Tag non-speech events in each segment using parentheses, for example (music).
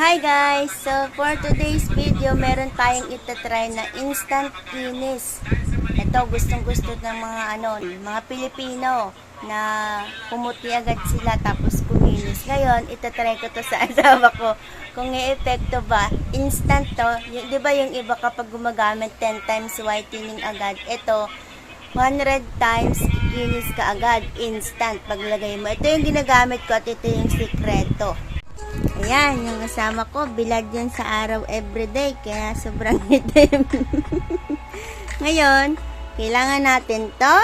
Hi guys! So for today's video, meron tayong itatry na instant kinis. Ito gustong gusto ng mga ano, mga Pilipino na pumuti agad sila tapos kuminis. Ngayon, itatry ko to sa (laughs) asawa ko. Kung i-epekto ba, instant to. Y- di ba yung iba kapag gumagamit 10 times whitening agad, ito 100 times kinis ka agad, instant paglagay mo. Ito yung ginagamit ko at ito yung sikreto. Ayan, yung kasama ko, bilad yan sa araw everyday, kaya sobrang (laughs) itim. Ngayon, kailangan natin to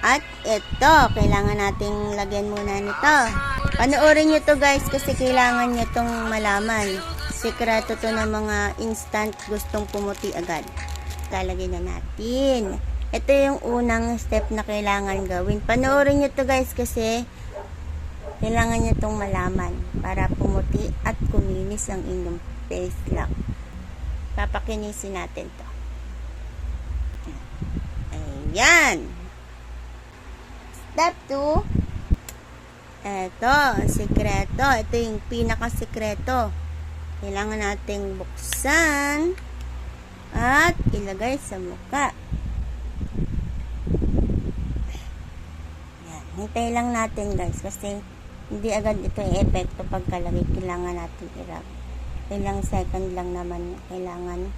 at ito. Kailangan nating lagyan muna nito. Panoorin nyo to guys kasi kailangan nyo tong malaman. Sikreto to ng mga instant gustong pumuti agad. Lalagyan na natin. Ito yung unang step na kailangan gawin. Panoorin nyo to guys kasi kailangan nyo itong malaman para pumuti at kuminis ang inyong face lock. Papakinisin natin to. Ayan. Step 2. Ito, sikreto. Ito yung pinakasikreto. Kailangan nating buksan at ilagay sa muka. Yan. Hintay lang natin guys kasi hindi agad ito yung epekto pagkalagay. Kailangan natin i-rub. Ilang second lang naman kailangan.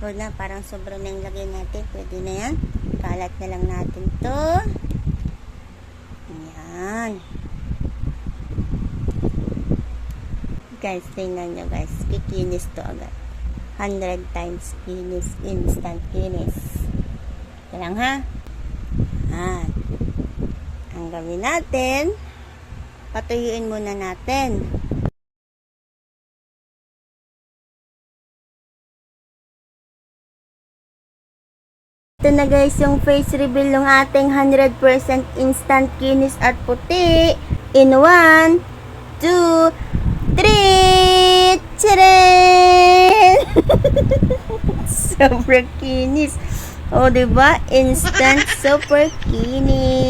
Huwag na, parang sobrang na lagay natin. Pwede na yan. Kalat na lang natin to. Yan. Guys, tingnan nyo guys. Kikinis to agad. 100 times kinis. Instant kinis. Kailang ha? Yan. Ang gawin natin, patuyuin muna natin. Ito na guys yung face reveal ng ating 100% instant kinis at puti. In 1, 2, 3! Tcharan! Sobrang kinis. O, oh, diba? Instant super kinis.